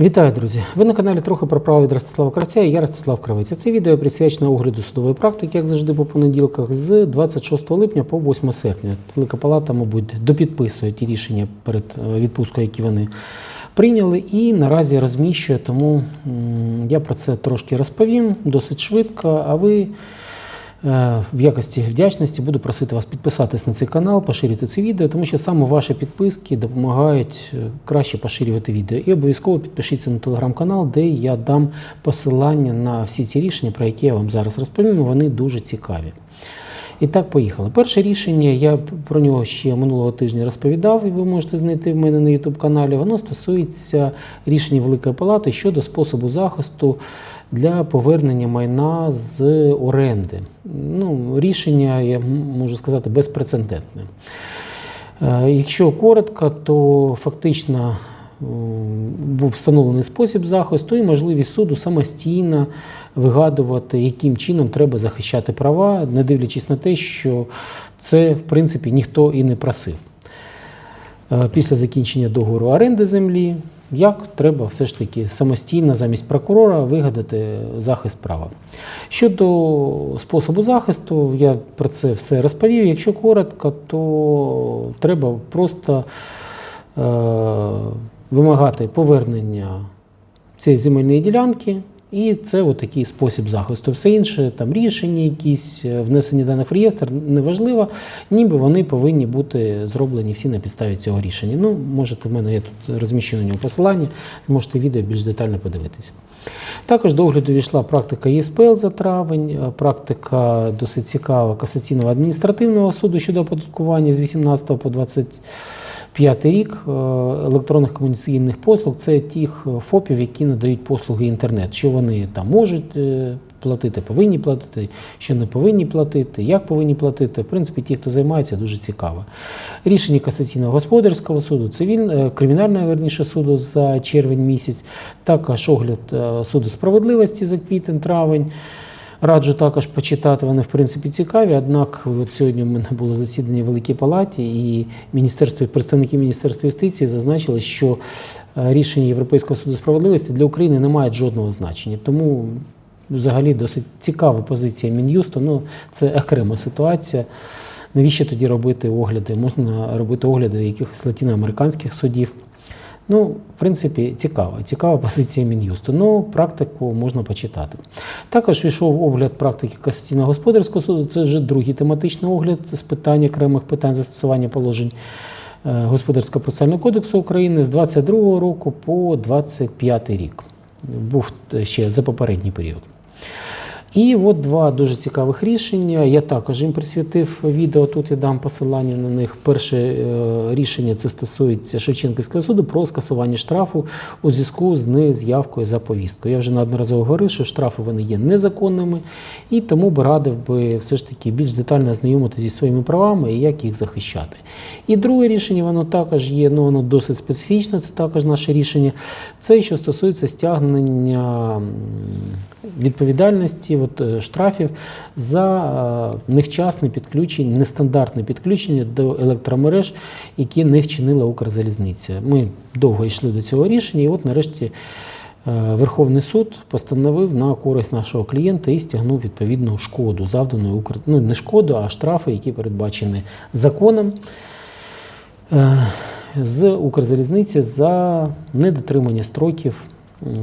Вітаю, друзі! Ви на каналі трохи про право від Ростислава Кравця і я Ростислав Кравець. Це відео присвячено огляду судової практики, як завжди по понеділках, з 26 липня по 8 серпня. Велика Палата, мабуть, допідписує ті рішення перед е, відпусткою, які вони прийняли, і наразі розміщує. Тому я про це трошки розповім досить швидко. А ви В якості вдячності буду просити вас підписатись на цей канал, поширити це відео, тому що саме ваші підписки допомагають е, краще поширювати відео. І обов'язково підпишіться на телеграм-канал, де я дам посилання на всі ці рішення, про які я вам зараз розповім. Вони дуже цікаві. І так, поїхали. Перше рішення, я про нього ще минулого тижня розповідав, і ви можете знайти в мене на YouTube каналі. Воно стосується рішення Великої Палати щодо способу захисту для повернення майна з оренди. Ну, рішення, я можу сказати, безпрецедентне. Е, Якщо коротко, то фактично був встановлений спосіб захисту і можливість суду самостійно вигадувати, яким чином треба захищати права, не дивлячись на те, що це в принципі ніхто і не просив. Е, Після закінчення договору оренди землі, як треба все ж таки самостійно замість прокурора вигадати захист права. Щодо способу захисту, я про це все розповів. Якщо коротко, то треба просто е, вимагати повернення цієї земельної ділянки. І це от такий спосіб захисту. Все інше, там рішення, якісь е, внесені даних в реєстр, неважливо, ніби вони повинні бути зроблені всі на підставі цього рішення. Ну, можете в мене я тут розміщу на нього посилання, можете відео більш детально подивитися. Також до огляду війшла практика ЄСПЛ за травень, е, практика досить цікава касаційного адміністративного суду щодо оподаткування з 18 по 25 рік е, електронних комунікаційних послуг. Це тих е, ФОПів, які надають послуги інтернет. Що вони там можуть е, платити, повинні платити, що не повинні платити, як повинні платити. В принципі, ті, хто займається, дуже цікаво. Рішення касаційного господарського суду, цивіль, кримінального верніше суду за червень місяць, також огляд суду справедливості за квітень-травень. Раджу також почитати, вони в принципі цікаві. Однак, от сьогодні в мене було засідання в Великій Палаті, і міністерство, представники Міністерства юстиції зазначили, що е, рішення Європейського суду справедливості для України не мають жодного значення. Тому взагалі досить цікава позиція Мін'юсту. Ну, це окрема ситуація. Навіщо тоді робити огляди? Можна робити огляди якихось латиноамериканських судів. Ну, в принципі, цікава. Цікава позиція Мін'юсту. Ну, практику можна почитати. Також війшов огляд практики касаційного господарського суду. Це вже другий тематичний огляд з питань окремих питань застосування положень е, Господарського процесуального кодексу України з 22 року по 25 рік. Був ще за попередній період. І от два дуже цікавих рішення. Я також їм присвятив відео. Тут я дам посилання на них. Перше е, рішення це стосується Шевченківського суду про скасування штрафу у зв'язку з нез'явкою за повісткою. Я вже неодноразово говорив, що штрафи вони є незаконними, і тому би радив би все ж таки більш детально ознайомитися зі своїми правами і як їх захищати. І друге рішення, воно також є, ну воно досить специфічне. Це також наше рішення. Це що стосується стягнення відповідальності от, е, штрафів за е, невчасне підключення, нестандартне підключення до електромереж, які не вчинила Укрзалізниця. Ми довго йшли до цього рішення, і от нарешті. е, Верховний суд постановив на користь нашого клієнта і стягнув відповідну шкоду, завдану Укр... ну, не шкоду, а штрафи, які передбачені законом з Укрзалізниці за недотримання строків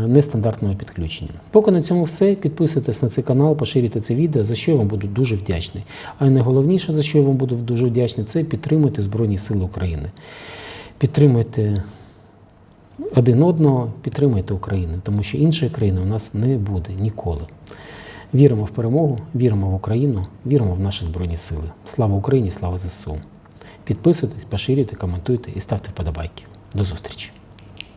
нестандартного підключення. Поки на цьому все. Підписуйтесь на цей канал, поширюйте це відео, за що я вам буду дуже вдячний. А найголовніше, за що я вам буду дуже вдячний, це підтримуйте Збройні Сили України. Підтримуйте один одного, підтримуйте Україну, тому що іншої країни у нас не буде ніколи. Віримо в перемогу, віримо в Україну, віримо в наші Збройні Сили. Слава Україні, слава ЗСУ! Підписуйтесь, поширюйте, коментуйте і ставте вподобайки. До зустрічі!